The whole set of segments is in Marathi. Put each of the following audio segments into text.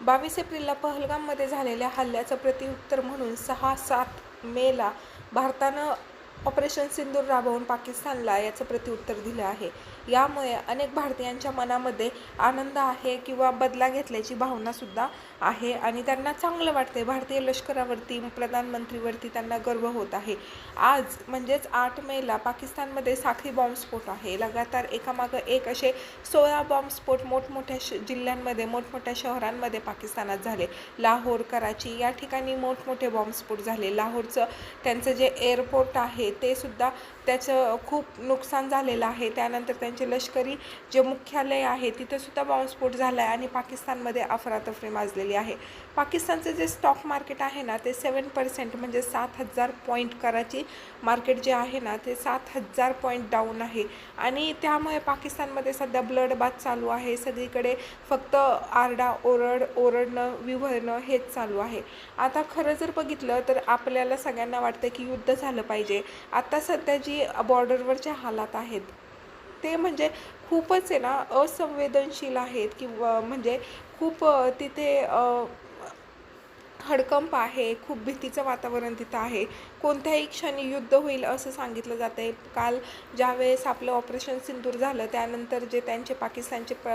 बावीस एप्रिलला पहलगाममध्ये झालेल्या हल्ल्याचं प्रत्युत्तर म्हणून सहा सात मेला भारतानं ऑपरेशन सिंदूर राबवून पाकिस्तानला याचं प्रत्युत्तर दिलं आहे. यामुळे अनेक भारतीयांच्या मनामध्ये आनंद आहे किंवा बदला घेतल्याची भावनासुद्धा आहे आणि त्यांना चांगलं वाटते भारतीय लष्करावरती प्रधानमंत्रीवरती त्यांना गर्व होत आहे. आज म्हणजेच आठ मेला पाकिस्तानमध्ये साखळी बॉम्बस्फोट आहे. लगातार एकामागं एक असे सोळा बॉम्बस्फोट मोठमोठ्या श जिल्ह्यांमध्ये मोठमोठ्या शहरांमध्ये पाकिस्तानात झाले. लाहोर कराची या ठिकाणी मोठमोठे बॉम्बस्फोट झाले. लाहोरचं त्यांचं जे एअरपोर्ट आहे ते सुद्धा त्याचं खूप नुकसान झालेलं आहे. त्यानंतर त्यांचे लष्करी जे मुख्यालय आहे तिथंसुद्धा बॉम्बस्फोट झाला आहे आणि पाकिस्तानमध्ये अफरातफरी माजलेली आहे. पाकिस्तानचं जे स्टॉक मार्केट आहे ना ते सेवन पर्सेंट म्हणजे सात हजार पॉईंट कराची मार्केट जे आहे ना ते सात हजार पॉईंट डाऊन आहे. आणि त्यामुळे पाकिस्तानमध्ये सध्या ब्लड बाथ चालू आहे. सगळीकडे फक्त आरडा ओरड ओरडणं विवरणं हेच चालू आहे. आता खरं जर बघितलं तर आपल्याला सगळ्यांना वाटतं की युद्ध झालं पाहिजे. आता सध्या जी बॉर्डरवरच्या हालात आहेत. ते म्हणजे खूपच आहे ना असंवेदनशील आहेत किंवा म्हणजे खूप तिथे हडकंप आहे खूप भीतीचं वातावरण तिथं आहे. कोणत्याही क्षणी युद्ध होईल असं सांगितलं जातं आहे काल ज्यावेळेस आपलं ऑपरेशन सिंदूर झालं त्यानंतर जे त्यांचे पाकिस्तानचे प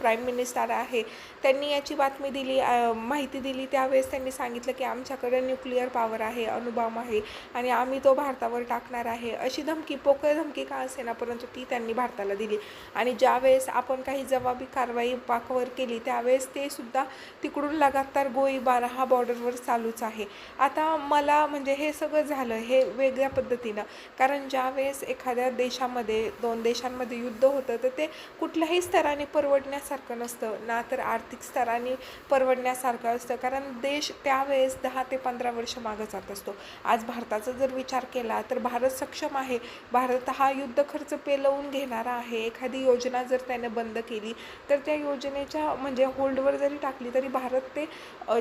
प्राईम मिनिस्टर आहे. त्यांनी याची बातमी दिली माहिती दिली. त्यावेळेस त्यांनी सांगितलं की आमच्याकडे न्यूक्लिअर पॉवर आहे अणुबॉम्ब आहे आणि आम्ही तो भारतावर टाकणार आहे. अशी धमकी पोकळ धमकी का असेना परंतु ती त्यांनी भारताला दिली. आणि ज्यावेळेस आपण काही जबाबी कारवाई पाकवर केली त्यावेळेस ते सुद्धा तिकडून लगातार गोळीबार हा बॉर्डरवर चालूच आहे. आता मला म्हणजे हे सगळं झालं हे वेगळ्या पद्धतीनं. कारण ज्यावेळेस एखाद्या देशामध्ये दोन देशांमध्ये युद्ध होतं तर ते कुठल्याही स्तराने परवडण्यास परवडण्यासारखं नसतं. ना तर आर्थिक स्तराने परवडण्यासारखं असतं. कारण देश त्यावेळेस दहा ते पंधरा वर्ष मागं जात असतो. आज भारताचा जर विचार केला तर भारत सक्षम आहे. भारत हा युद्ध खर्च पेलवून घेणारा आहे. एखादी योजना जर त्याने बंद केली तर त्या योजनेच्या म्हणजे होल्डवर जरी टाकली तरी भारत ते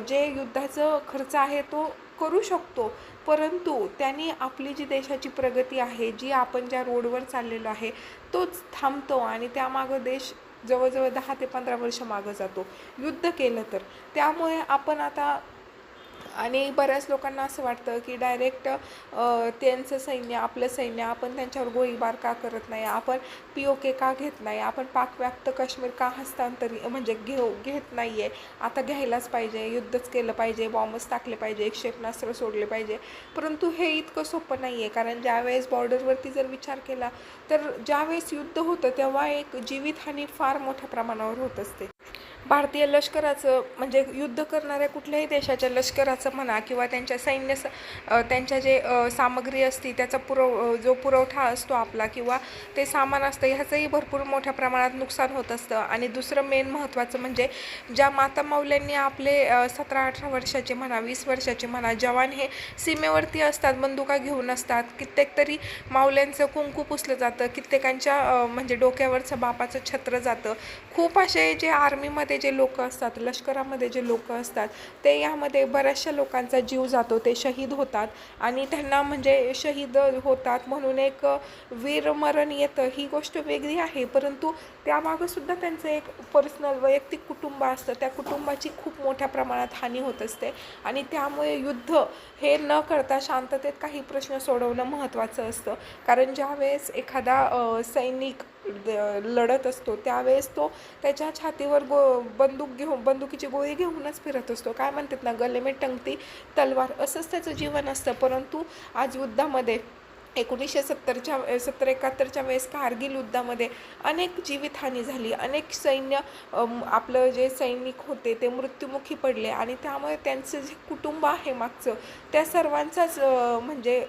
जे युद्धाचं खर्च आहे तो करू शकतो. परंतु त्यांनी आपली जी देशाची प्रगती आहे जी आपण ज्या रोडवर चाललेलो आहे तोच थांबतो आणि त्यामागं देश जवळजवळ दहा ते पंधरा वर्ष मागं जातो. युद्ध केलं तर. त्यामुळे आपण आता आणि बऱ्याच लोकांना असं वाटतं की डायरेक्ट त्यांचं सैन्य आपलं सैन्य आपण त्यांच्यावर गोळीबार का करत नाही? आपण पी ओ के का घेत नाही? आपण पाकव्याप्त काश्मीर का हस्तांतरित म्हणजे घेऊ घेत नाही आहे आता घ्यायलाच पाहिजे युद्धच केलं पाहिजे बॉम्बच टाकले पाहिजे क्षेपणास्त्र सोडले पाहिजे. परंतु हे इतकं सोपं नाही आहे कारण ज्यावेळेस बॉर्डरवरती जर विचार केला तर ज्यावेळेस युद्ध होतं तेव्हा एक जीवितहानी फार मोठ्या प्रमाणावर होत असते. भारतीय लष्कराचं म्हणजे युद्ध करणाऱ्या कुठल्याही देशाच्या लष्कराचं म्हणा किंवा त्यांच्या सैन्य त्यांच्या जे सामग्री असती त्याचा पुरव जो पुरवठा असतो आपला किंवा ते सामान असतं ह्याचंही भरपूर मोठ्या प्रमाणात नुकसान होत असतं. आणि दुसरं मेन महत्त्वाचं म्हणजे ज्या माता माऊल्यांनी आपले सतरा अठरा वर्षाचे म्हणा वीस वर्षाचे म्हणा जवान हे सीमेवरती असतात बंदुका घेऊन असतात कित्येक तरी माऊल्यांचं कुंकू पुसलं जातं कित्येकांच्या म्हणजे डोक्यावरचं बापाचं छत्र जातं. खूप असे जे आर्मीमध्ये जे लोक असतात लष्करामध्ये जे लोक असतात ते यामध्ये बऱ्याचशा लोकांचा जीव जातो ते शहीद होतात आणि त्यांना म्हणजे शहीद होतात म्हणून एक वीरमरण येतं ही गोष्ट वेगळी आहे. परंतु त्यामागं सुद्धा त्यांचं एक पर्सनल वैयक्तिक कुटुंब असतं. त्या कुटुंबाची खूप मोठ्या प्रमाणात हानी होत असते आणि त्यामुळे युद्ध हे न करता शांततेत काही प्रश्न सोडवणं महत्त्वाचं असतं. कारण ज्यावेळेस एखादा सैनिक लढत असतो त्यावेळेस तो त्याच्या छातीवर गो बंदूक घेऊन बंदुकीची गोळी घेऊनच फिरत असतो. काय म्हणतात ना गलेमे टंगती तलवार असंच त्याचं जीवन असतं. परंतु आज युद्धामध्ये एकोणीसशे सत्तरच्या सत्तर एकाहत्तरच्या वेळेस कारगिल युद्धामध्ये अनेक जीवितहानी झाली. अनेक सैन्य आपलं जे सैनिक होते ते मृत्युमुखी पडले. आणि त्यामुळे त्यांचं जे कुटुंब आहे मागचं त्या सर्वांचाच म्हणजे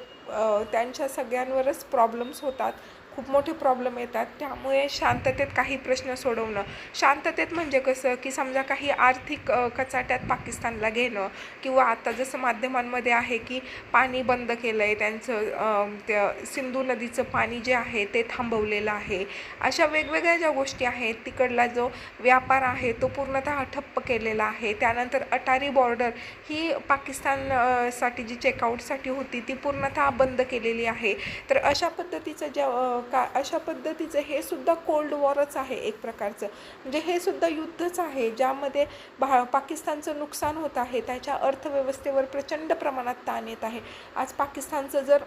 त्यांच्या सगळ्यांवरच प्रॉब्लेम्स होतात. खूप मोठे प्रॉब्लेम येतात. त्यामुळे शांततेत काही प्रश्न सोडवणं. शांततेत म्हणजे कसं की समजा काही आर्थिक कचाट्यात पाकिस्तानला घेणं किंवा आता जसं माध्यमांमध्ये आहे की पाणी बंद केलं आहे त्यांचं त्या सिंधू नदीचं पाणी जे आहे ते थांबवलेलं आहे. अशा वेगवेगळ्या ज्या गोष्टी आहेत तिकडला जो व्यापार आहे तो पूर्णतः ठप्प केलेला आहे. त्यानंतर अटारी बॉर्डर ही पाकिस्तानसाठी जी चेकआउटसाठी होती ती पूर्णतः बंद केलेली आहे. तर अशा पद्धतीचं ज्या का अशा पद्धतीचं हे सुद्धा कोल्ड वॉरच आहे एक प्रकारचं. म्हणजे हे सुद्धा युद्धच आहे ज्यामध्ये भा पाकिस्तानचं नुकसान होत आहे त्याच्या अर्थव्यवस्थेवर प्रचंड प्रमाणात ताण येत आहे. आज पाकिस्तानचं जर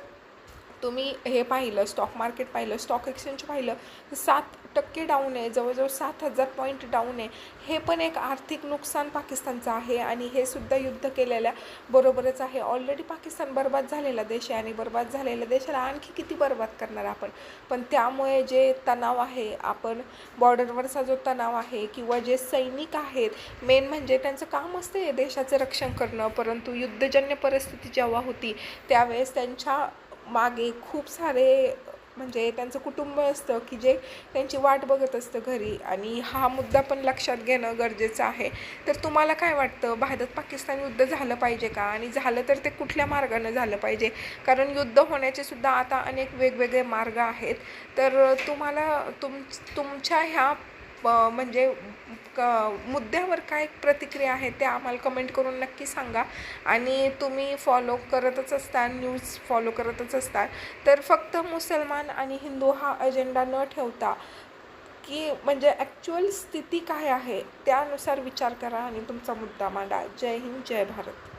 तुम्ही हे पाहिलं स्टॉक मार्केट पाहिलं स्टॉक एक्सचेंज पाहिलं तर सात टक्के डाऊन आहे जवळजवळ सात हजार पॉईंट डाऊन आहे. हे पण एक आर्थिक नुकसान पाकिस्तानचं आहे आणि हे सुद्धा युद्ध केलेल्या बरोबरच आहे. ऑलरेडी पाकिस्तान बर्बाद झालेला देश आहे आणि बर्बाद झालेल्या देशाला आणखी किती बर्बाद करणार आपण? पण त्यामुळे जे तणाव आहे आपण बॉर्डरवरचा जो तणाव आहे किंवा जे सैनिक आहेत मेन म्हणजे त्यांचं काम असते देशाचं रक्षण करणं. परंतु युद्धजन्य परिस्थिती जेव्हा होती त्यावेळेस त्यांच्या मागे खूप सारे म्हणजे त्यांचं कुटुंब असतं की जे त्यांची वाट बघत असतं घरी. आणि हा मुद्दा पण लक्षात घेणं गरजेचं आहे. तर तुम्हाला काय वाटतं? भारत पाकिस्तान युद्ध झालं पाहिजे का? आणि झालं तर ते कुठल्या मार्गानं झालं पाहिजे? कारण युद्ध होण्याचे सुद्धा आता अनेक वेगवेगळे मार्ग आहेत. तर तुम्हाला तुम तुमच्या ह्या म्हणजे क मुद्द्यावर काय प्रतिक्रिया आहे ते आम्हाला कमेंट करून नक्की सांगा. आणि तुम्ही फॉलो करतच असता न्यूज फॉलो करतच असता. तर फक्त मुसलमान आणि हिंदू हा अजेंडा न ठेवता की म्हणजे ॲक्च्युअल स्थिती काय आहे त्यानुसार विचार करा आणि तुमचा मुद्दा मांडा. जय हिंद जय भारत.